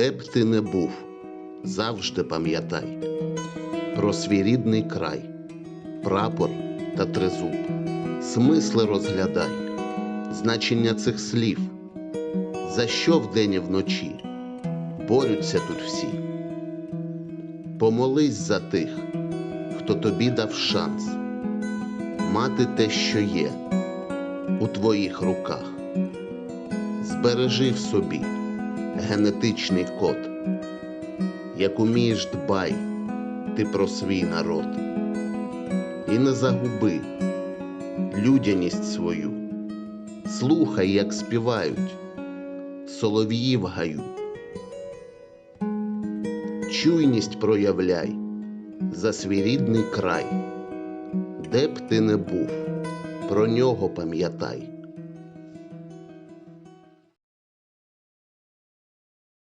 Де б ти не був, завжди пам'ятай про свій рідний край, прапор та тризуб, смисли розглядай, значення цих слів, за що вдень і вночі борються тут всі. Помолись за тих, хто тобі дав шанс мати те, що є у твоїх руках. Збережи в собі генетичний код, як умієш дбай ти про свій народ. І не загуби людяність свою, слухай, як співають солов'ї в гаю. Чуйність проявляй за свій рідний край, де б ти не був, про нього пам'ятай.